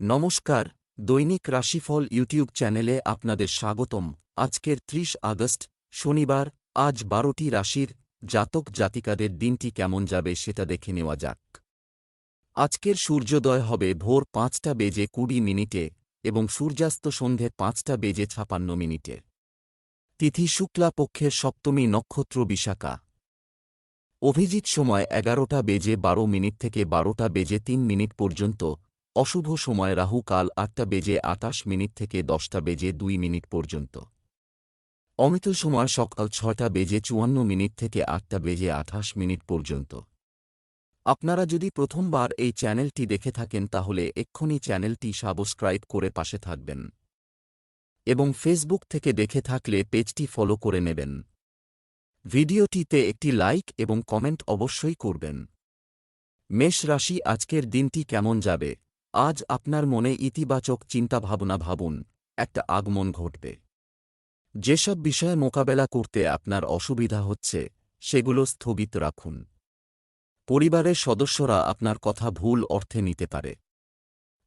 নমস্কার, দৈনিক রাশিফল ইউটিউব চ্যানেলে আপনাদের স্বাগতম। আজকের ত্রিশ আগস্ট, শনিবার, আজ বারোটি রাশির জাতক জাতিকাদের দিনটি কেমন যাবে সেটা দেখে নেওয়া যাক। আজকের সূর্যোদয় হবে ভোর পাঁচটা বেজে কুড়ি মিনিটে এবং সূর্যাস্ত সন্ধে পাঁচটা বেজে ছাপান্ন মিনিটে। তিথি শুক্লা পক্ষের সপ্তমী নক্ষত্র বিশাখা। অভিজিৎ সময় এগারোটা বেজে বারো মিনিট থেকে বারোটা বেজে তিন মিনিট পর্যন্ত অশুভ সময় রাহু কাল আটটা বেজে আটাশ মিনিট থেকে দশটা বেজে দুই মিনিট পর্যন্ত। অমিত সময় সকাল ছয়টা বেজে চুয়ান্ন মিনিট থেকে আটটা বেজে আঠাশ মিনিট পর্যন্ত। আপনারা যদি প্রথমবার এই চ্যানেলটি দেখে থাকেন তাহলে এক্ষুনি চ্যানেলটি সাবস্ক্রাইব করে পাশে থাকবেন। এবং ফেসবুক থেকে দেখে থাকলে পেজটি ফলো করে নেবেন। ভিডিওটিতে একটি লাইক এবং কমেন্ট অবশ্যই করবেন। মেষ রাশি আজকের দিনটি কেমন যাবে? আজ আপনার মনে ইতিবাচক চিন্তাভাবনা ভাবুন, একটা আগমন ঘটবে। যেসব বিষয়ে মোকাবেলা করতে আপনার অসুবিধা হচ্ছে, সেগুলো স্থগিত রাখুন। পরিবারের সদস্যরা আপনার কথা ভুল অর্থে নিতে পারে।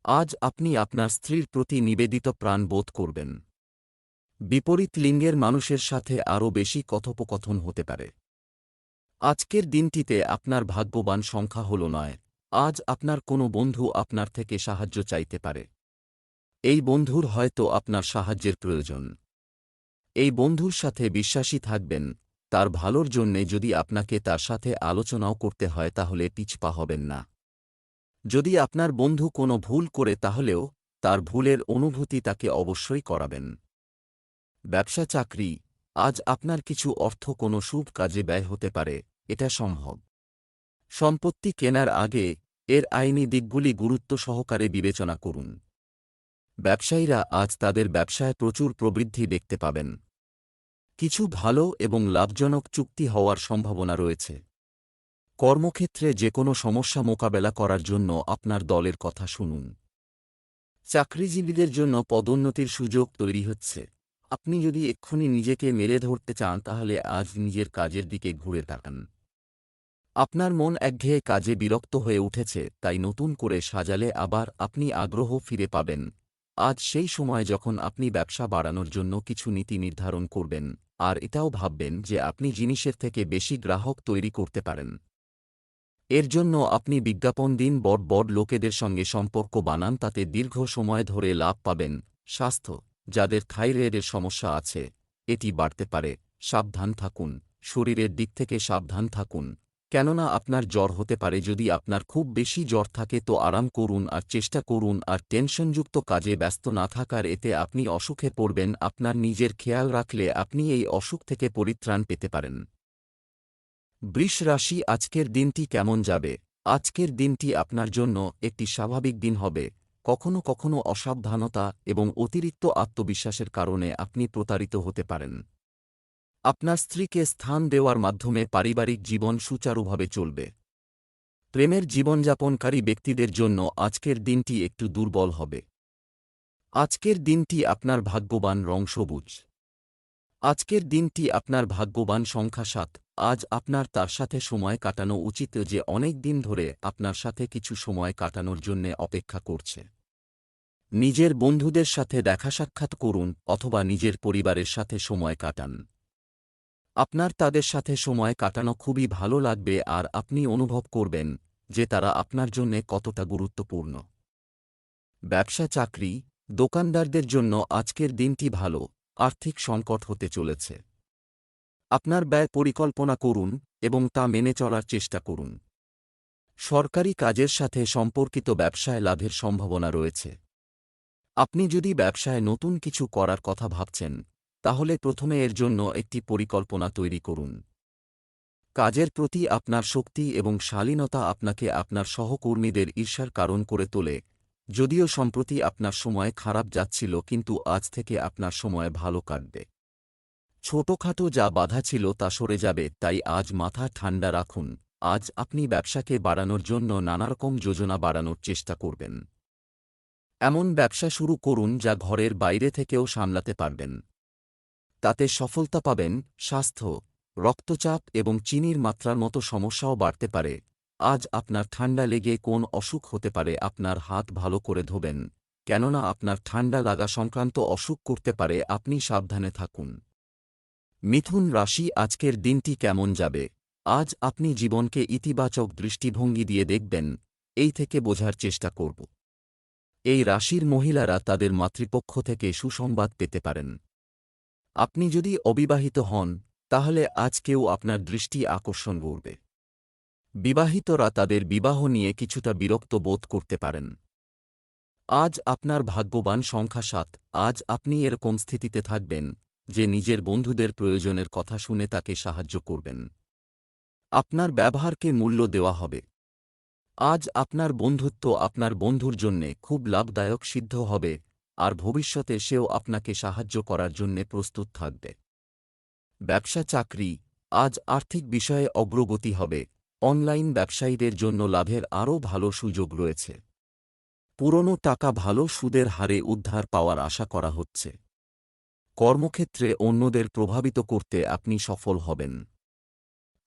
আজ আপনি আপনার স্ত্রীর প্রতি নিবেদিত প্রাণ বোধ করবেন। বিপরীত লিঙ্গের মানুষের সাথে আরও বেশি কথোপকথন হতে পারে। আজকের দিনটিতে আপনার ভাগ্যবান সংখ্যা হল নয়। আজ আপনার কোনো বন্ধু আপনার থেকে সাহায্য চাইতে পারে। এই বন্ধুর হয়তো আপনার সাহায্যের প্রয়োজন। এই বন্ধুর সাথে বিশ্বাসী থাকবেন, তার ভালোর জন্যে যদি আপনাকে তার সাথে আলোচনাও করতে হয় তাহলে পিছপা হবেন না। যদি আপনার বন্ধু কোনো ভুল করে তাহলেও তার ভুলের অনুভূতি তাকে অবশ্যই করাবেন। ব্যবসা চাকরি, আজ আপনার কিছু অর্থ কোনো শুভ কাজে ব্যয় হতে পারে, এটা সম্ভব। সম্পত্তি কেনার আগে এর আইনি দিকগুলি গুরুত্ব সহকারে বিবেচনা করুন। ব্যবসায়ীরা আজ তাদের ব্যবসায় প্রচুর প্রবৃদ্ধি দেখতে পাবেন। কিছু ভালো এবং লাভজনক চুক্তি হওয়ার সম্ভাবনা রয়েছে। কর্মক্ষেত্রে যে কোনো সমস্যা মোকাবেলা করার জন্য আপনার দলের কথা শুনুন। চাকরিজীবীদের জন্য পদোন্নতির সুযোগ তৈরি হচ্ছে। আপনি যদি এক্ষুনি নিজেকে মেরে ধরতে চান তাহলে আজ নিজের কাজের দিকে ঘুরে তাকান। আপনার মন একঘেয়ে কাজে বিরক্ত হয়ে উঠেছে, তাই নতুন করে সাজালে আবার আপনি আগ্রহ ফিরে পাবেন। আজ সেই সময় যখন আপনি ব্যবসা বাড়ানোর জন্য কিছু নীতি নির্ধারণ করবেন, আর এটাও ভাববেন যে আপনি জিনিসের থেকে বেশি গ্রাহক তৈরি করতে পারেন। এর জন্য আপনি বিজ্ঞাপন দিন, বড় বড় লোকেদের সঙ্গে সম্পর্ক বানান, তাতে দীর্ঘ সময় ধরে লাভ পাবেন। স্বাস্থ্য, যাদের থাইরয়েডের সমস্যা আছে, এটি বাড়তে পারে। সাবধান থাকুন, শরীরের দিক থেকে সাবধান থাকুন। কেননা আপনার জ্বর হতে পারে যদি আপনার খুব বেশি জ্বর থাকে তো আরাম করুন আর চেষ্টা করুন আর টেনশনযুক্ত কাজে ব্যস্ত না থাকার এতে আপনি অসুখে পড়বেন, আপনার নিজের খেয়াল রাখলে আপনি এই অসুখ থেকে পরিত্রাণ পেতে পারেন। বৃষ রাশি, আজকের দিনটি কেমন যাবে? আজকের দিনটি আপনার জন্য একটি স্বাভাবিক দিন হবে। কখনো কখনো অসাবধানতা এবং অতিরিক্ত আত্মবিশ্বাসের কারণে আপনি প্রতারিত হতে পারেন। আপনার স্ত্রীকে স্থান দেওয়ার মাধ্যমে পারিবারিক জীবন সুচারুভাবে চলবে। প্রেমের জীবনযাপনকারী ব্যক্তিদের জন্য আজকের দিনটি একটু দুর্বল হবে। আজকের দিনটি আপনার ভাগ্যবান রং সবুজ আজকের দিনটি আপনার ভাগ্যবান সংখ্যা সাত। আজ আপনার তার সাথে সময় কাটানো উচিত যে অনেক দিন ধরে আপনার সাথে কিছু সময় কাটানোর জন্য অপেক্ষা করছে। নিজের বন্ধুদের সাথে দেখা সাক্ষাৎ করুন অথবা নিজের পরিবারের সাথে সময় কাটান। আপনার তাদের সাথে সময় কাটানো খুবই ভালো লাগবে আর আপনি অনুভব করবেন যে তারা আপনার জন্য কতটা গুরুত্বপূর্ণ। ব্যবসা চাকরি, দোকানদারদের জন্য আজকের দিনটি ভালো, আর্থিক সংকট হতে চলেছে। আপনার ব্যয় পরিকল্পনা করুন এবং তা মেনে চলার চেষ্টা করুন। সরকারি কাজের সাথে সম্পর্কিত ব্যবসায় লাভের সম্ভাবনা রয়েছে। আপনি যদি ব্যবসায় নতুন কিছু করার কথা ভাবছেন তাহলে প্রথমে এর জন্য একটি পরিকল্পনা তৈরি করুন। কাজের প্রতি আপনার শক্তি এবং শালীনতা আপনাকে আপনার সহকর্মীদের ঈর্ষার কারণ করে তোলে। যদিও সম্প্রতি আপনার সময় খারাপ যাচ্ছিল, কিন্তু আজ থেকে আপনার সময় ভালো কাটবে। ছোটখাটো যা বাধা ছিল তা সরে যাবে, তাই আজ মাথা ঠান্ডা রাখুন। আজ আপনি ব্যবসাকে বাড়ানোর জন্য নানারকম যোজনা বাড়ানোর চেষ্টা করবেন। এমন ব্যবসা শুরু করুন যা ঘরের বাইরে থেকেও সামলাতে পারবেন। তাতে সফলতা পাবেন স্বাস্থ্য, রক্তচাপ এবং চিনির মাত্রার মতো সমস্যাও বাড়তে পারে। আজ আপনার ঠান্ডা লেগে কোন অসুখ হতে পারে আপনার হাত ভালো করে ধোবেন। কেননা আপনার ঠান্ডা লাগা সংক্রান্ত অসুখ করতে পারে আপনি সাবধানে থাকুন। মিথুন রাশি, আজকের দিনটি কেমন যাবে? আজ আপনি জীবনকে ইতিবাচক দৃষ্টিভঙ্গি দিয়ে দেখবেন, এই থেকে বোঝার চেষ্টা করব। এই রাশির মহিলারা তাদের মাতৃপক্ষ থেকে সুসংবাদ পেতে পারেন। আপনি যদি অবিবাহিত হন, তাহলে আজ কেউ আপনার দৃষ্টি আকর্ষণ করবে। বিবাহিতরা তাদের বিবাহ নিয়ে কিছুটা বিরক্ত বোধ করতে পারেন। আজ আপনার ভাগ্যবান সংখ্যা সাত, আজ আপনি এরকম স্থিতিতে থাকবেন, যে নিজের বন্ধুদের প্রয়োজনের কথা শুনে তাকে সাহায্য করবেন। আপনার ব্যবহারকে মূল্য দেওয়া হবে। আজ আপনার বন্ধুত্ব আপনার বন্ধুর জন্যে খুব লাভদায়ক সিদ্ধ হবে আর ভবিষ্যতে সেও আপনাকে সাহায্য করার জন্যে প্রস্তুত থাকবে। ব্যবসা চাকরি আজ আর্থিক বিষয়ে অগ্রগতি হবে। অনলাইন ব্যবসায়ীদের জন্য লাভের আরও ভালো সুযোগ রয়েছে। পুরনো টাকা ভালো সুদের হারে উদ্ধার পাওয়ার আশা করা হচ্ছে। কর্মক্ষেত্রে অন্যদের প্রভাবিত করতে আপনি সফল হবেন।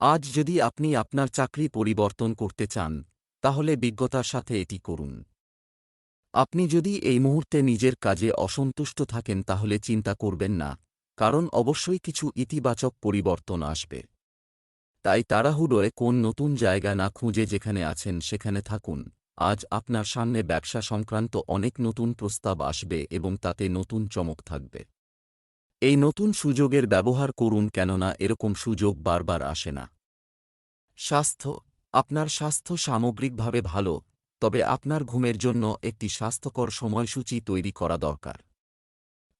আজ যদি আপনি আপনার চাকরি পরিবর্তন করতে চান, তাহলে বিজ্ঞতার সাথে এটি করুন। আপনি যদি এই মুহূর্তে নিজের কাজে অসন্তুষ্ট থাকেন তাহলে চিন্তা করবেন না, কারণ অবশ্যই কিছু ইতিবাচক পরিবর্তন আসবে। তাই তাড়াহুড়োয় কোন নতুন জায়গা না খুঁজে যেখানে আছেন সেখানে থাকুন। আজ আপনার সামনে ব্যবসা সংক্রান্ত অনেক নতুন প্রস্তাব আসবে এবং তাতে নতুন চমক থাকবে। এই নতুন সুযোগের ব্যবহার করুন কেননা এরকম সুযোগ বারবার আসে না। স্বাস্থ্য, আপনার স্বাস্থ্য সামগ্রিকভাবে ভালো তবে আপনার ঘুমের জন্য একটি স্বাস্থ্যকর সময়সূচি তৈরি করা দরকার।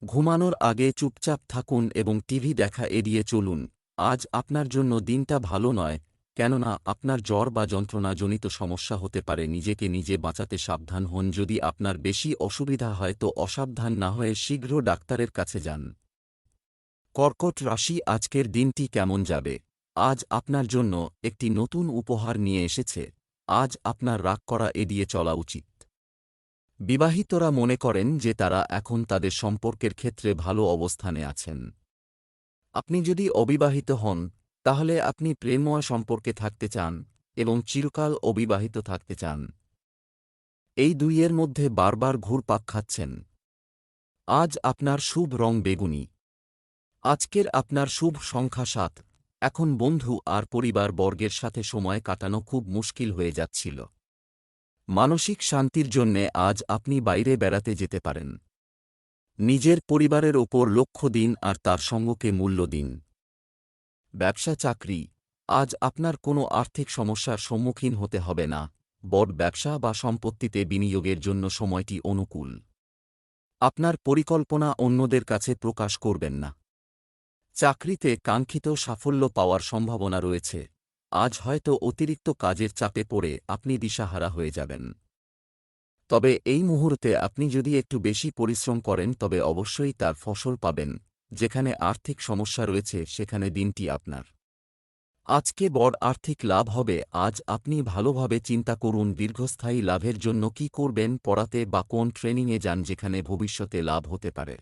ঘুমানোর আগে চুপচাপ থাকুন এবং টিভি দেখা এড়িয়ে চলুন। আজ আপনার জন্য দিনটা ভালো নয়, কেননা আপনার জ্বর বা যন্ত্রণাজনিত সমস্যা হতে পারে, নিজেকে নিজে বাঁচাতে সাবধান হন। যদি আপনার বেশি অসুবিধা হয় তো অসাবধান না হয়ে শীঘ্র ডাক্তারের কাছে যান। কর্কট রাশি আজকের দিনটি কেমন যাবে? আজ আপনার জন্য একটি নতুন উপহার নিয়ে এসেছে। আজ আপনার রাগ করা এড়িয়ে চলা উচিত। বিবাহিতরা মনে করেন যে তারা এখন তাদের সম্পর্কের ক্ষেত্রে ভালো অবস্থানে আছেন। আপনি যদি অবিবাহিত হন, তাহলে আপনি প্রেমময় সম্পর্কে থাকতে চান এবং চিরকাল অবিবাহিত থাকতে চান। এই দুইয়ের মধ্যে বারবার ঘুরপাক খাচ্ছেন। আজ আপনার শুভ রং বেগুনি। আজকের আপনার শুভ সংখ্যা সাত। এখন বন্ধু আর পরিবার বর্গের সাথে সময় কাটানো খুব মুশকিল হয়ে যাচ্ছিল। মানসিক শান্তির জন্যে আজ আপনি বাইরে বেড়াতে যেতে পারেন। নিজের পরিবারের ওপর লক্ষ্য দিন আর তার সঙ্গকে মূল্য দিন। ব্যবসা চাকরি, আজ আপনার কোনো আর্থিক সমস্যার সম্মুখীন হতে হবে না। বড় ব্যবসা বা সম্পত্তিতে বিনিয়োগের জন্য সময়টি অনুকূল। আপনার পরিকল্পনা অন্যদের কাছে প্রকাশ করবেন না। চাকরিতে কাঙ্ক্ষিত সাফল্য পাওয়ার সম্ভাবনা রয়েছে। আজ হয়তো অতিরিক্ত কাজের চাপে পড়ে আপনি দিশাহারা হয়ে যাবেন। তবে এই মুহূর্তে আপনি যদি একটু বেশি পরিশ্রম করেন, তবে অবশ্যই তার ফসল পাবেন। যেখানে আর্থিক সমস্যা রয়েছে, সেখানে দিনটি আপনার। আজকে বড় আর্থিক লাভ হবে। আজ আপনি ভালোভাবে চিন্তা করুন, দীর্ঘস্থায়ী লাভের জন্য কি করবেন, পড়াতে বা কোন ট্রেনিংয়ে যান, যেখানে ভবিষ্যতে লাভ হতে পারে।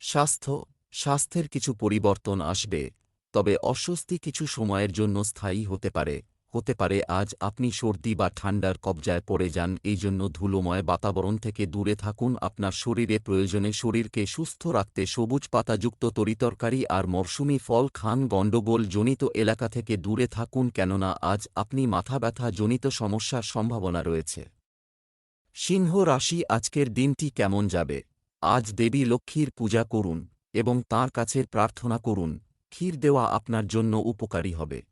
স্বাস্থ্য স্বাস্থ্যের কিছু পরিবর্তন আসবে, তবে অস্বস্তি কিছু সময়ের জন্য স্থায়ী হতে পারে। হতে পারে আজ আপনি সর্দি বা ঠান্ডার কবজায় পড়ে যান, এই জন্য ধুলোময় বাতাবরণ থেকে দূরে থাকুন, আপনার শরীরে প্রয়োজনে শরীরকে সুস্থ রাখতে সবুজ পাতাযুক্ত তরিতরকারি আর মরশুমি ফল খান গণ্ডগোল জনিত এলাকা থেকে দূরে থাকুন, কেননা আজ আপনি মাথা ব্যথা জনিত সমস্যার সম্ভাবনা রয়েছে। সিংহ রাশি, আজকের দিনটি কেমন যাবে? আজ দেবী লক্ষ্মীর পূজা করুন। এবং তাঁর কাছে প্রার্থনা করুন, ক্ষীর দেওয়া আপনার জন্য উপকারী হবে।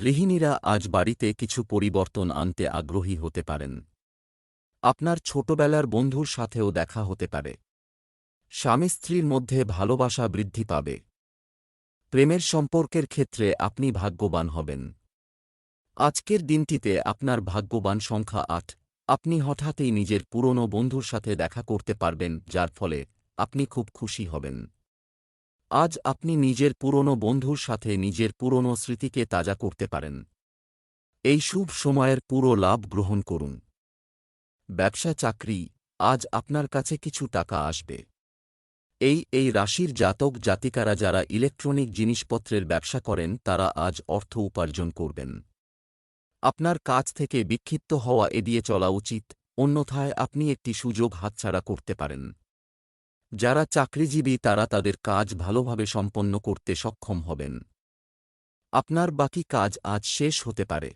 গৃহিণীরা আজ বাড়িতে কিছু পরিবর্তন আনতে আগ্রহী হতে পারেন। আপনার ছোটবেলার বন্ধুর সাথেও দেখা হতে পারে। স্বামী স্ত্রীর মধ্যে ভালোবাসা বৃদ্ধি পাবে। প্রেমের সম্পর্কের ক্ষেত্রে আপনি ভাগ্যবান হবেন। আজকের দিনটিতে আপনার ভাগ্যবান সংখ্যা আট। আপনি হঠাৎই নিজের পুরনো বন্ধুর সাথে দেখা করতে পারবেন, যার ফলে আপনি খুব খুশি হবেন। আজ আপনি নিজের পুরনো বন্ধুর সাথে নিজের পুরনো স্মৃতিকে তাজা করতে পারেন। এই শুভ সময়ের পুরো লাভ গ্রহণ করুন। ব্যবসা চাকরি, আজ আপনার কাছে কিছু টাকা আসবে। এই এই রাশির জাতক জাতিকারা যারা ইলেকট্রনিক জিনিসপত্রের ব্যবসা করেন, তারা আজ অর্থ উপার্জন করবেন। আপনার কাজ থেকে বিক্ষিপ্ত হওয়া এড়িয়ে চলা উচিত, অন্যথায় আপনি একটি সুযোগ হাতছাড়া করতে পারেন। যারা চাকরিজীবী তারা তাদের কাজ ভালোভাবে সম্পন্ন করতে সক্ষম হবেন। আপনার বাকি কাজ আজ শেষ হতে পারে।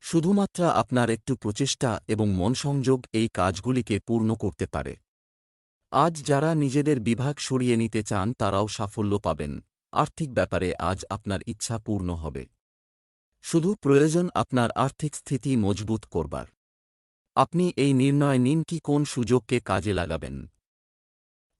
শুধুমাত্র আপনার একটু প্রচেষ্টা এবং মনসংযোগ এই কাজগুলিকে পূর্ণ করতে পারে। আজ যারা নিজেদের বিভাগ সরিয়ে নিতে চান তারাও সাফল্য পাবেন। আর্থিক ব্যাপারে আজ আপনার ইচ্ছা পূর্ণ হবে। শুধু প্রয়োজন আপনার আর্থিক স্থিতি মজবুত করবার। আপনি এই নির্ণয় নিন কি কোন সুযোগকে কাজে লাগাবেন।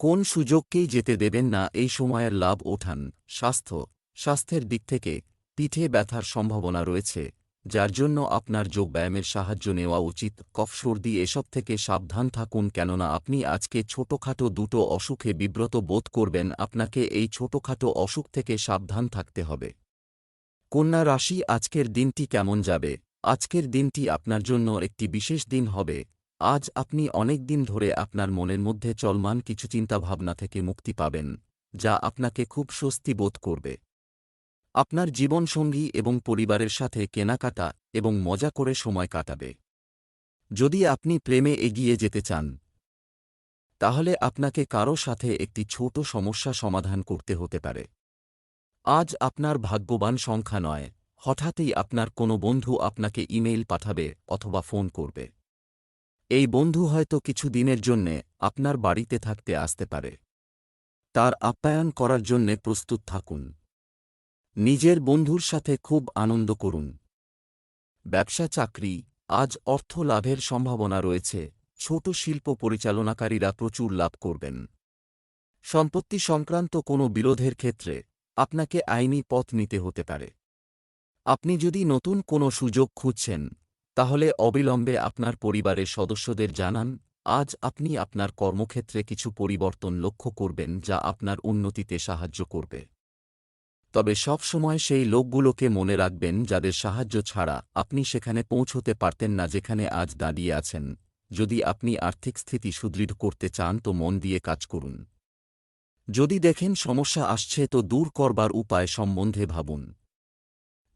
কোন সুযোগকেই যেতে দেবেন না এই সময়ের লাভ ওঠান। স্বাস্থ্য, স্বাস্থ্যের দিক থেকে পিঠে ব্যথার সম্ভাবনা রয়েছে, যার জন্য আপনার যোগব্যায়ামের সাহায্য নেওয়া উচিত। কফ, সর্দি এসব থেকে সাবধান থাকুন কেননা আপনি আজকে ছোটখাটো দুটো অসুখে বিব্রত বোধ করবেন। আপনাকে এই ছোটখাটো অসুখ থেকে সাবধান থাকতে হবে। কন্যা রাশি, আজকের দিনটি কেমন যাবে? আজকের দিনটি আপনার জন্য একটি বিশেষ দিন হবে। আজ আপনি অনেক দিন ধরে আপনার মনের মধ্যে চলমান কিছু চিন্তাভাবনা থেকে মুক্তি পাবেন, যা আপনাকে খুব স্বস্তি বোধ করবে। আপনার জীবনসঙ্গী এবং পরিবারের সাথে কেনাকাটা এবং মজা করে সময় কাটাবে। যদি আপনি প্রেমে এগিয়ে যেতে চান, তাহলে আপনাকে কারও সাথে একটি ছোট সমস্যা সমাধান করতে হতে পারে। আজ আপনার ভাগ্যবান সংখ্যা নয়, হঠাৎই আপনার কোনো বন্ধু আপনাকে ইমেইল পাঠাবে অথবা ফোন করবে। এই বন্ধু হয়তো কিছু দিনের জন্যে আপনার বাড়িতে থাকতে আসতে পারে। তার আপ্যায়ন করার জন্যে প্রস্তুত থাকুন। নিজের বন্ধুর সাথে খুব আনন্দ করুন। ব্যবসা চাকরি, আজ অর্থ লাভের সম্ভাবনা রয়েছে, ছোট শিল্প পরিচালনাকারীরা প্রচুর লাভ করবেন। সম্পত্তি সংক্রান্ত কোনো বিরোধের ক্ষেত্রে আপনাকে আইনি পথ নিতে হতে পারে। আপনি যদি নতুন কোনো সুযোগ খুঁজছেন তাহলে অবিলম্বে আপনার পরিবারের সদস্যদের জানান, আজ আপনি আপনার কর্মক্ষেত্রে কিছু পরিবর্তন লক্ষ্য করবেন যা আপনার উন্নতিতে সাহায্য করবে। তবে সব সময় সেই লোকগুলোকে মনে রাখবেন যাদের সাহায্য ছাড়া আপনি সেখানে পৌঁছতে পারতেন না যেখানে আজ দাঁড়িয়ে আছেন। যদি আপনি আর্থিক স্থিতি সুদৃঢ় করতে চান তো মন দিয়ে কাজ করুন। যদি দেখেন সমস্যা আসছে তো দূর করবার উপায় সম্বন্ধে ভাবুন।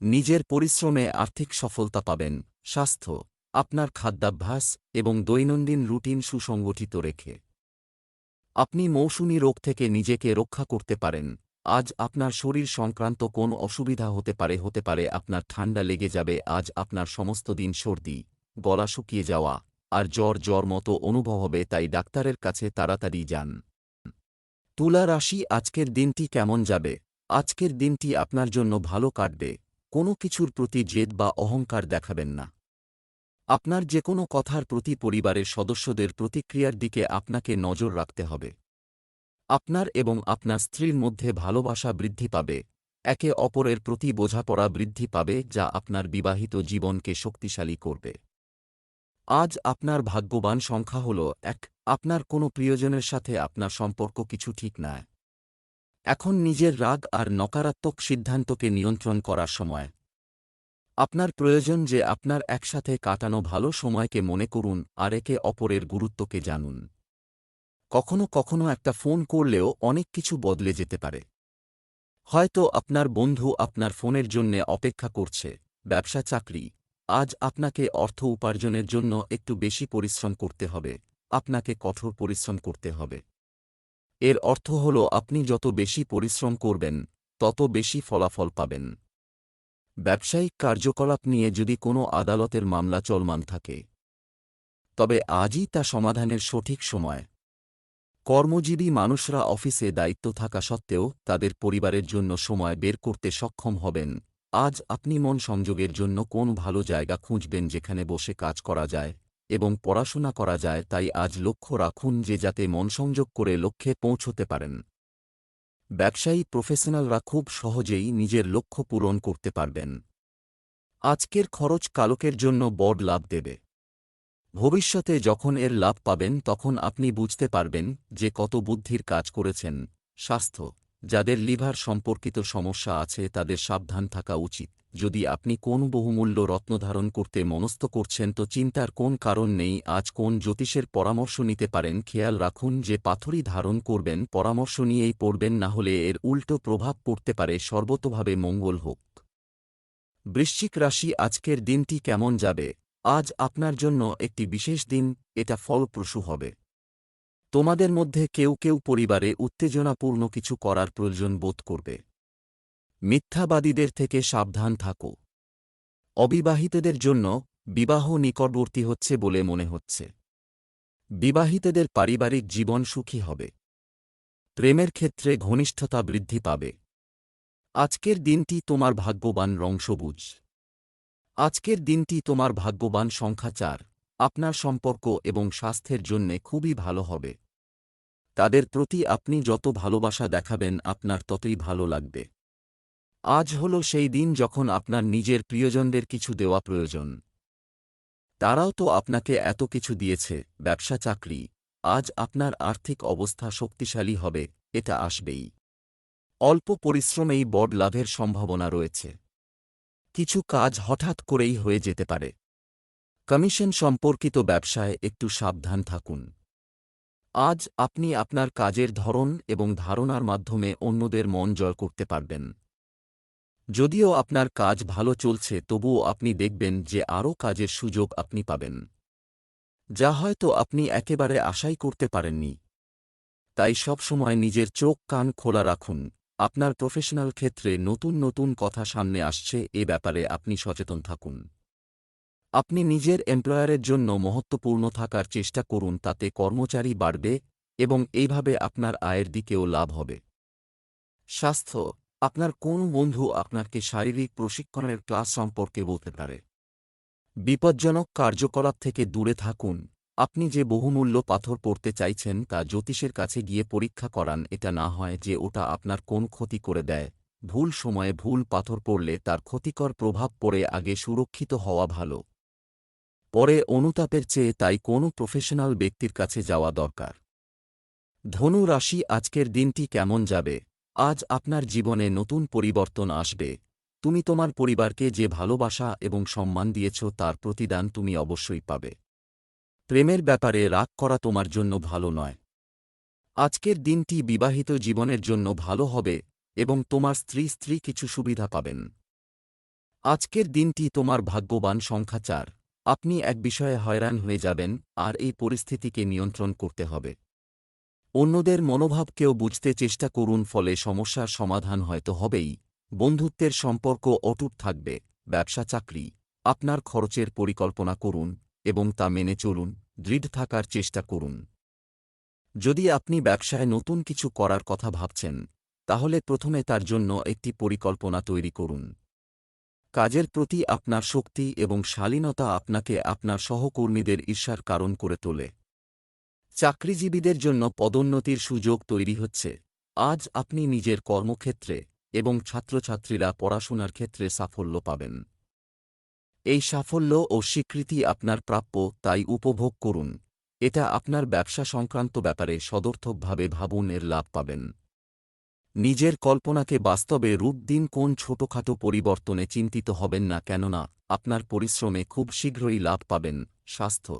নিজের পরিশ্রমে আর্থিক সফলতা পাবেন, স্বাস্থ্য, আপনার খাদ্যাভ্যাস এবং দৈনন্দিন রুটিন সুসংগঠিত রেখে। আপনি মৌসুমী রোগ থেকে নিজেকে রক্ষা করতে পারেন, আজ আপনার শরীর সংক্রান্ত কোন অসুবিধা হতে পারে হতে পারে আপনার ঠান্ডা লেগে যাবে, আজ আপনার সমস্ত দিন সর্দি, গলা শুকিয়ে যাওয়া, আর জ্বর জ্বর মতো অনুভব হবে, তাই ডাক্তারের কাছে তাড়াতাড়ি যান। তুলা রাশি, আজকের দিনটি কেমন যাবে? আজকের দিনটি আপনার জন্য ভালো কাটবে। কোনো কিছুর প্রতি জেদ বা অহংকার দেখাবেন না। আপনার যে কোনো কথার প্রতি পরিবারের সদস্যদের প্রতিক্রিয়ার দিকে আপনাকে নজর রাখতে হবে। আপনার এবং আপনার স্ত্রীর মধ্যে ভালোবাসা বৃদ্ধি পাবে, একে অপরের প্রতি বোঝাপড়া বৃদ্ধি পাবে, যা আপনার বিবাহিত জীবনকে শক্তিশালী করবে। আজ আপনার ভাগ্যবান সংখ্যা হল এক, আপনার কোনো প্রিয়জনের সাথে আপনার সম্পর্ক কিছু ঠিক নয়। এখন নিজের রাগ আর নকারাত্মক সিদ্ধান্তকে নিয়ন্ত্রণ করার সময়। আপনার প্রয়োজন যে আপনার একসাথে কাটানো ভালো সময়কে মনে করুন আর একে অপরের গুরুত্বকে জানুন। কখনো কখনো একটা ফোন করলেও অনেক কিছু বদলে যেতে পারে। হয়তো আপনার বন্ধু আপনার ফোনের জন্যে অপেক্ষা করছে, ব্যবসা, চাকরি। আজ আপনাকে অর্থ উপার্জনের জন্য একটু বেশি পরিশ্রম করতে হবে, আপনাকে কঠোর পরিশ্রম করতে হবে। এর অর্থ হল আপনি যত বেশি পরিশ্রম করবেন, তত বেশি ফলাফল পাবেন। ব্যবসায়িক কার্যকলাপ নিয়ে যদি কোনো আদালতের মামলা চলমান থাকে, তবে আজই তা সমাধানের সঠিক সময়। কর্মজীবী মানুষরা অফিসে দায়িত্ব থাকা সত্ত্বেও তাদের পরিবারের জন্য সময় বের করতে সক্ষম হবেন। আজ আপনি মন সংযোগের জন্য কোন ভালো জায়গা খুঁজবেন যেখানে বসে কাজ করা যায়? এবং পড়াশোনা করা যায়, তাই আজ লক্ষ্য রাখুন যে যাতে মন সংযোগ করে লক্ষ্যে পৌঁছতে পারেন। ব্যবসায়ী প্রফেশনালরা খুব সহজেই নিজের লক্ষ্য পূরণ করতে পারবেন। আজকের খরচ কালকের জন্য বড় লাভ দেবে। ভবিষ্যতে যখন এর লাভ পাবেন, তখন আপনি বুঝতে পারবেন যে কত বুদ্ধির কাজ করেছেন। স্বাস্থ্য, যাদের লিভার সম্পর্কিত সমস্যা আছে, তাদের সাবধান থাকা উচিত। যদি আপনি কোন বহুমূল্য রত্ন ধারণ করতে মনস্থ করছেন তো চিন্তার কোন কারণ নেই, আজ কোন জ্যোতিষের পরামর্শ নিতে পারেন, খেয়াল রাখুন যে পাথরই ধারণ করবেন, পরামর্শ নিয়েই পড়বেন, না হলে এর উল্টো প্রভাব পড়তে পারে, সর্বতভাবে মঙ্গল হোক। বৃশ্চিক রাশি, আজকের দিনটি কেমন যাবে? আজ আপনার জন্য একটি বিশেষ দিন, এটা ফলপ্রসূ হবে। তোমাদের মধ্যে কেউ কেউ পরিবারে উত্তেজনাপূর্ণ কিছু করার প্রয়োজন বোধ করবে। মিথ্যাবাদীদের থেকে সাবধান থাকো। অবিবাহিতদের জন্য বিবাহ নিকটবর্তী হচ্ছে বলে মনে হচ্ছে। বিবাহিতদের পারিবারিক জীবন সুখী হবে। প্রেমের ক্ষেত্রে ঘনিষ্ঠতা বৃদ্ধি পাবে। আজকের দিনটি তোমার ভাগ্যবান রং সবুজ আজকের দিনটি তোমার ভাগ্যবান সংখ্যা চার আপনার সম্পর্ক এবং স্বাস্থ্যের জন্যে খুবই ভালো হবে। তাদের প্রতি আপনি যত ভালোবাসা দেখাবেন, আপনার ততই ভালো লাগবে। আজ হল সেই দিন যখন আপনার নিজের প্রিয়জনদের কিছু দেওয়া প্রয়োজন। তারাও তো আপনাকে এত কিছু দিয়েছে, ব্যবসা, চাকরি। আজ আপনার আর্থিক অবস্থা শক্তিশালী হবে, এটা আসবেই। অল্প পরিশ্রমেই বড় লাভের সম্ভাবনা রয়েছে। কিছু কাজ হঠাৎ করেই হয়ে যেতে পারে। কমিশন সম্পর্কিত ব্যবসায় একটু সাবধান থাকুন। আজ আপনি আপনার কাজের ধরন এবং ধারণার মাধ্যমে অন্যদের মন জয় করতে পারবেন। যদিও আপনার কাজ ভালো চলছে, তবুও আপনি দেখবেন যে আরও কাজের সুযোগ আপনি পাবেন। যা হয়তো আপনি একেবারে আশাই করতে পারেননি। তাই সবসময় নিজের চোখ কান খোলা রাখুন। আপনার প্রফেশনাল ক্ষেত্রে নতুন নতুন কথা সামনে আসছে, এ ব্যাপারে আপনি সচেতন থাকুন। আপনি নিজের এমপ্লয়ারের জন্য মহত্বপূর্ণ থাকার চেষ্টা করুন, তাতে কর্মচারী বাড়বে এবং এইভাবে আপনার আয়ের দিকেও লাভ হবে। স্বাস্থ্য আপনার কোন বন্ধু আপনাকে শারীরিক প্রশিক্ষণের ক্লাস সম্পর্কে বলতে পারে? বিপজ্জনক কার্যকলাপ থেকে দূরে থাকুন। আপনি যে বহুমূল্য পাথর পড়তে চাইছেন তা জ্যোতিষের কাছে গিয়ে পরীক্ষা করান, এটা না হয় যে ওটা আপনার কোন ক্ষতি করে দেয়। ভুল সময়ে ভুল পাথর পড়লে তার ক্ষতিকর প্রভাব পড়ে আগে সুরক্ষিত হওয়া ভালো। পরে অনুতাপের চেয়ে তাই কোনো প্রফেশনাল ব্যক্তির কাছে যাওয়া দরকার। ধনু রাশি আজকের দিনটি কেমন যাবে? আজ আপনার জীবনে নতুন পরিবর্তন আসবে। তুমি তোমার পরিবারকে যে ভালোবাসা এবং সম্মান দিয়েছ, তার প্রতিদান তুমি অবশ্যই পাবে। প্রেমের ব্যাপারে রাগ করা তোমার জন্য ভালো নয়। আজকের দিনটি বিবাহিত জীবনের জন্য ভালো হবে এবং তোমার স্ত্রী স্ত্রী কিছু সুবিধা পাবেন। আজকের দিনটি তোমার ভাগ্যবান সংখ্যা চার। আপনি এক বিষয়ে হয়রান হয়ে যাবেন, আর এই পরিস্থিতিকে নিয়ন্ত্রণ করতে হবে। অন্যদের মনোভাবকেও বুঝতে চেষ্টা করুন, ফলে সমস্যার সমাধান হয়তো হবেই। বন্ধুত্বের সম্পর্ক অটুট থাকবে, ব্যবসা, চাকরি। আপনার খরচের পরিকল্পনা করুন এবং তা মেনে চলুন, দৃঢ় থাকার চেষ্টা করুন। যদি আপনি ব্যবসায় নতুন কিছু করার কথা ভাবছেন, তাহলে প্রথমে তার জন্য একটি পরিকল্পনা তৈরি করুন। কাজের প্রতি আপনার শক্তি এবং শালীনতা আপনাকে আপনার সহকর্মীদের ঈর্ষার কারণ করে তোলে। চাকরিজীবীদের জন্য পদোন্নতির সুযোগ তৈরি হচ্ছে। আজ আপনি নিজের কর্মক্ষেত্রে এবং ছাত্রছাত্রীরা পড়াশোনার ক্ষেত্রে সাফল্য পাবেন। এই সাফল্য ও স্বীকৃতি আপনার প্রাপ্য, তাই উপভোগ করুন। এটা আপনার ব্যবসা সংক্রান্ত ব্যাপারে সদর্থকভাবে ভাবুন, এর লাভ পাবেন। নিজের কল্পনাকে বাস্তবে রূপ দিন, কোন ছোটখাটো পরিবর্তনে চিন্তিত হবেন না, কেননা আপনার পরিশ্রমে খুব শীঘ্রই লাভ পাবেন, স্বাস্থ্য।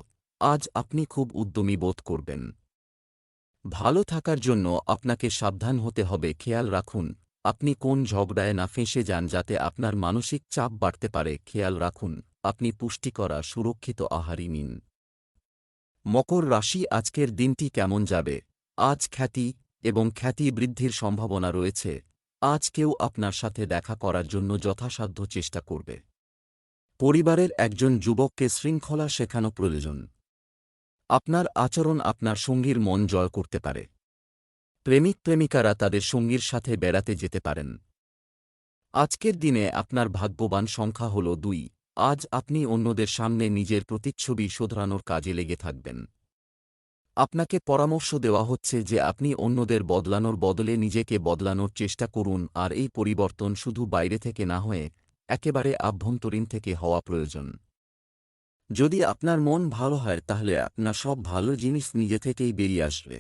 আজ আপনি খুব উদ্যমী বোধ করবেন। ভালো থাকার জন্য আপনাকে সাবধান হতে হবে, খেয়াল রাখুন, আপনি কোন ঝগড়ায় না ফেঁসে যান যাতে আপনার মানসিক চাপ বাড়তে পারে, খেয়াল রাখুন, আপনি পুষ্টিকরা সুরক্ষিত আহারই নিন। মকর রাশি, আজকের দিনটি কেমন যাবে? আজ খ্যাতি এবং খ্যাতি বৃদ্ধির সম্ভাবনা রয়েছে। আজ কেউ আপনার সাথে দেখা করার জন্য যথাসাধ্য চেষ্টা করবে। পরিবারের একজন যুবককে শৃঙ্খলা শেখানো প্রয়োজন। আপনার আচরণ আপনার সঙ্গীর মন জয় করতে পারে। প্রেমিক প্রেমিকারা তাদের সঙ্গীর সাথে বেড়াতে যেতে পারেন। আজকের দিনে আপনার ভাগ্যবান সংখ্যা হল দুই। আজ আপনি অন্যদের সামনে নিজের প্রতিচ্ছবি শোধরানোর কাজে লেগে থাকবেন। আপনাকে পরামর্শ দেওয়া হচ্ছে যে আপনি অন্যদের বদলানোর বদলে নিজেকে বদলানোর চেষ্টা করুন আর এই পরিবর্তন শুধু বাইরে থেকে না হয়ে একেবারে আভ্যন্তরীণ থেকে হওয়া প্রয়োজন। যদি আপনার মন ভালো হয়, তাহলে আপনার সব ভালো জিনিস নিজে থেকেই বেরিয়ে আসবে।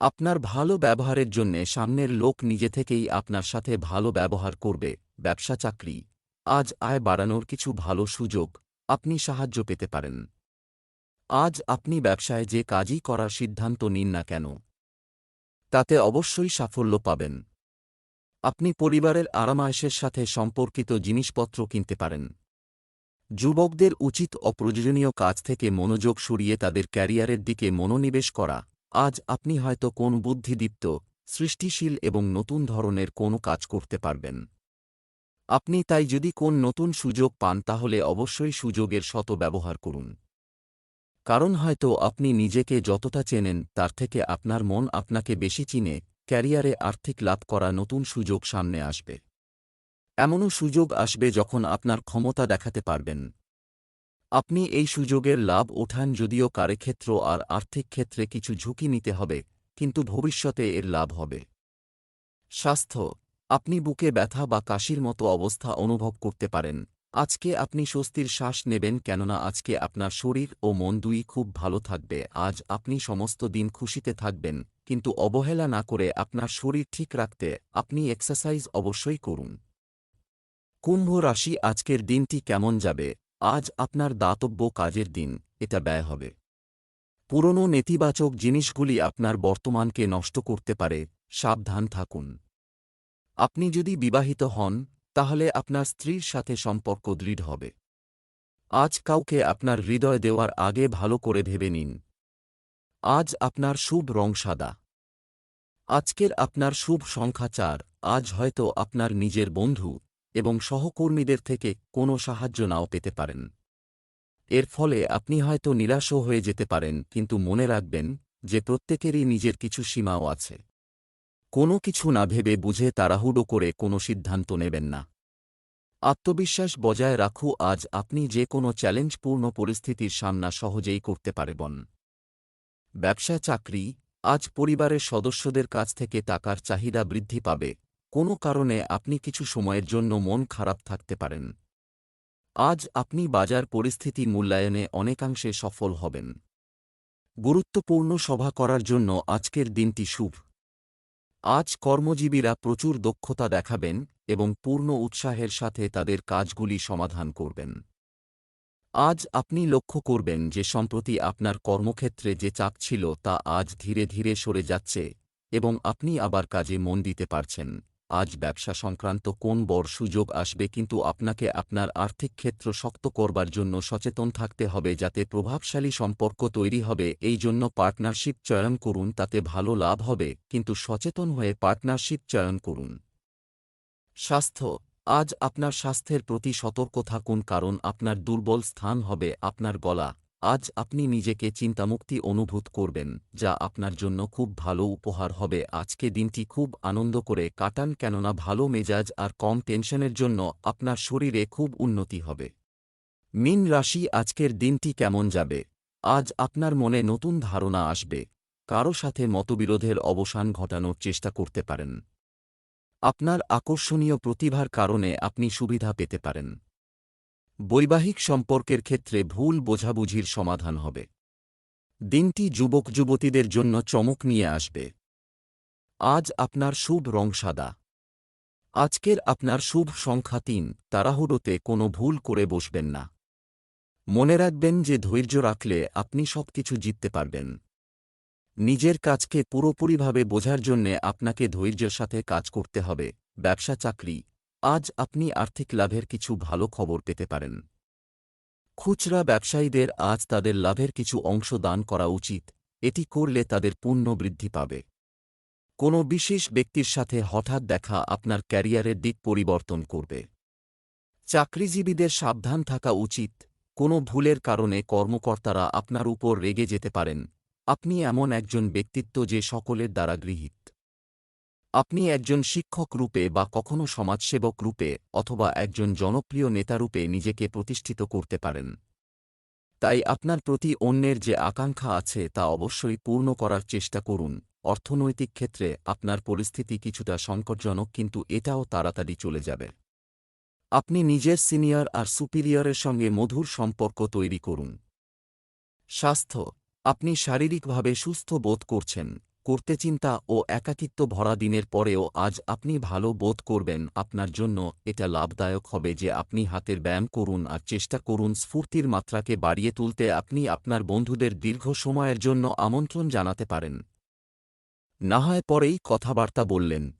আপনার ভালো ব্যবহারের জন্যে সামনের লোক নিজে থেকেই আপনার সাথে ভালো ব্যবহার করবে, ব্যবসা চাকরি। আজ আয় বাড়ানোর কিছু ভালো সুযোগ আপনি সাহায্য পেতে পারেন। আজ আপনি ব্যবসায় যে কাজই করার সিদ্ধান্ত নিন না কেন, তাতে অবশ্যই সাফল্য পাবেন। আপনি পরিবারের আরামায়েশের সাথে সম্পর্কিত জিনিসপত্র কিনতে পারেন। যুবকদের উচিত অপ্রয়োজনীয় কাজ থেকে মনোযোগ সরিয়ে তাদের ক্যারিয়ারের দিকে মনোনিবেশ করা। আজ আপনি হয়তো কোন বুদ্ধিদীপ্ত, সৃষ্টিশীল এবং নতুন ধরনের কোনো কাজ করতে পারবেন। আপনি তাই যদি কোন নতুন সুযোগ পান তাহলে অবশ্যই সুযোগের শত ব্যবহার করুন। কারণ হয়তো আপনি নিজেকে যতটা চেনেন তার থেকে আপনার মন আপনাকে বেশি চিনে, ক্যারিয়ারে আর্থিক লাভ করা নতুন সুযোগ সামনে আসবে। এমনও সুযোগ আসবে যখন আপনার ক্ষমতা দেখাতে পারবেন। আপনি এই সুযোগের লাভ ওঠান যদিও কার্যক্ষেত্র আর আর্থিক ক্ষেত্রে কিছু ঝুঁকি নিতে হবে, কিন্তু ভবিষ্যতে এর লাভ হবে। স্বাস্থ্য, আপনি বুকে ব্যথা বা কাশির মতো অবস্থা অনুভব করতে পারেন। আজকে আপনি স্বস্তির শ্বাস নেবেন কেননা আজকে আপনার শরীর ও মন দুই খুব ভালো থাকবে, আজ আপনি সমস্ত দিন খুশিতে থাকবেন, কিন্তু অবহেলা না করে আপনার শরীর ঠিক রাখতে আপনি এক্সারসাইজ অবশ্যই করুন। কুম্ভ রাশি আজকের দিনটি কেমন যাবে? আজ আপনার দাতব্য কাজের দিন, এটা ব্যয় হবে। পুরনো নেতিবাচক জিনিসগুলি আপনার বর্তমানকে নষ্ট করতে পারে, সাবধান থাকুন। আপনি যদি বিবাহিত হন, তাহলে আপনার স্ত্রীর সাথে সম্পর্ক দৃঢ় হবে। আজ কাউকে আপনার হৃদয় দেওয়ার আগে ভালো করে ভেবে নিন। আজ আপনার শুভ রং সাদা। আজকের আপনার শুভ সংখ্যা চার, আজ হয়তো আপনার নিজের বন্ধু এবং সহকর্মীদের থেকে কোনো সাহায্য নাও পেতে পারেন। এর ফলে আপনি হয়তো নিরাশও হয়ে যেতে পারেন, কিন্তু মনে রাখবেন যে প্রত্যেকেরই নিজের কিছু সীমাও আছে। কোনো কিছু না ভেবে বুঝে তাড়াহুড়ো করে কোনো সিদ্ধান্ত নেবেন না। আত্মবিশ্বাস বজায় রাখু আজ আপনি যে কোনো চ্যালেঞ্জপূর্ণ পরিস্থিতির সামনা সহজেই করতে পারবেন। ব্যবসা চাকরি আজ পরিবারের সদস্যদের কাছ থেকে টাকার চাহিদা বৃদ্ধি পাবে। কোনো কারণে আপনি কিছু সময়ের জন্য মন খারাপ থাকতে পারেন। আজ আপনি বাজার পরিস্থিতি মূল্যায়নে অনেকাংশে সফল হবেন। গুরুত্বপূর্ণ সভা করার জন্য আজকের দিনটি শুভ। আজ কর্মজীবীরা প্রচুর দক্ষতা দেখাবেন এবং পূর্ণ উৎসাহের সাথে তাদের কাজগুলি সমাধান করবেন। আজ আপনি লক্ষ্য করবেন যে সম্প্রতি আপনার কর্মক্ষেত্রে যে চাপ ছিল তা আজ ধীরে ধীরে সরে যাচ্ছে এবং আপনি আবার কাজে মন দিতে পারছেন। আজ ব্যবসা সংক্রান্ত কোন বড় সুযোগ আসবে কিন্তু আপনাকে আপনার আর্থিক ক্ষেত্র শক্ত করবার জন্য সচেতন থাকতে হবে যাতে প্রভাবশালী সম্পর্ক তৈরি হবে, এই জন্য পার্টনারশিপ চয়ন করুন তাতে ভালো লাভ হবে, কিন্তু সচেতন হয়ে পার্টনারশিপ চয়ন করুন। স্বাস্থ্য, আজ আপনার স্বাস্থ্যের প্রতি সতর্ক থাকুন কারণ আপনার দুর্বল স্থান হবে আপনার গলা। আজ আপনি নিজেকে চিন্তামুক্তি অনুভূত করবেন, যা আপনার জন্য খুব ভালো উপহার হবে। আজকে দিনটি খুব আনন্দ করে কাটান কেননা ভালো মেজাজ আর কম টেনশনের জন্য আপনার শরীরে খুব উন্নতি হবে। মিন রাশি, আজকের দিনটি কেমন যাবে? আজ আপনার মনে নতুন ধারণা আসবে। কারও সাথে মতবিরোধের অবসান ঘটানোর চেষ্টা করতে পারেন। আপনার আকর্ষণীয় প্রতিভার কারণে আপনি সুবিধা পেতে পারেন। বৈবাহিক সম্পর্কের ক্ষেত্রে ভুল বোঝাবুঝির সমাধান হবে। দিনটি যুবক যুবতীদের জন্য চমক নিয়ে আসবে। আজ আপনার শুভ রং সাদা। আজকের আপনার শুভ সংখ্যা তিন, তাড়াহুড়োতে কোনো ভুল করে বসবেন না। মনে রাখবেন যে ধৈর্য রাখলে আপনি সবকিছু জিততে পারবেন। নিজের কাজকে পুরোপুরিভাবে বোঝার জন্যে আপনাকে ধৈর্যের সাথে কাজ করতে হবে। ব্যবসা চাকরি আজ আপনি আর্থিক লাভের কিছু ভালো খবর পেতে পারেন। খুচরা ব্যবসায়ীদের আজ তাদের লাভের কিছু অংশ দান করা উচিত, এটি করলে তাদের পুণ্য বৃদ্ধি পাবে। কোনো বিশেষ ব্যক্তির সাথে হঠাৎ দেখা আপনার ক্যারিয়ারের দিক পরিবর্তন করবে। চাকরিজীবীদের সাবধান থাকা উচিত, কোনো ভুলের কারণে কর্মকর্তারা আপনার উপর রেগে যেতে পারেন। আপনি এমন একজন ব্যক্তিত্ব যে সকলের দ্বারা গৃহীত। আপনি একজন শিক্ষক রূপে বা কখনও সমাজসেবক রূপে অথবা একজন জনপ্রিয় নেতারূপে নিজেকে প্রতিষ্ঠিত করতে পারেন। তাই আপনার প্রতি অন্যের যে আকাঙ্ক্ষা আছে তা অবশ্যই পূর্ণ করার চেষ্টা করুন। অর্থনৈতিক ক্ষেত্রে আপনার পরিস্থিতি কিছুটা সংকটজনক কিন্তু এটাও তাড়াতাড়ি চলে যাবে। আপনি নিজের সিনিয়র আর সুপিরিয়রের সঙ্গে মধুর সম্পর্ক তৈরি করুন। স্বাস্থ্য, আপনি শারীরিকভাবে সুস্থ বোধ করছেন। করতে চিন্তা ও একাকিত্ব ভরা দিনের পরেও আজ আপনি ভালো বোধ করবেন, আপনার জন্য এটা লাভদায়ক হবে যে আপনি হাতের ব্যায়াম করুন আর চেষ্টা করুন স্ফূর্তির মাত্রাকে বাড়িয়ে তুলতে আপনি আপনার বন্ধুদের দীর্ঘ সময়ের জন্য আমন্ত্রণ জানাতে পারেন। নাহায় হয় পরেই কথাবার্তা বললেন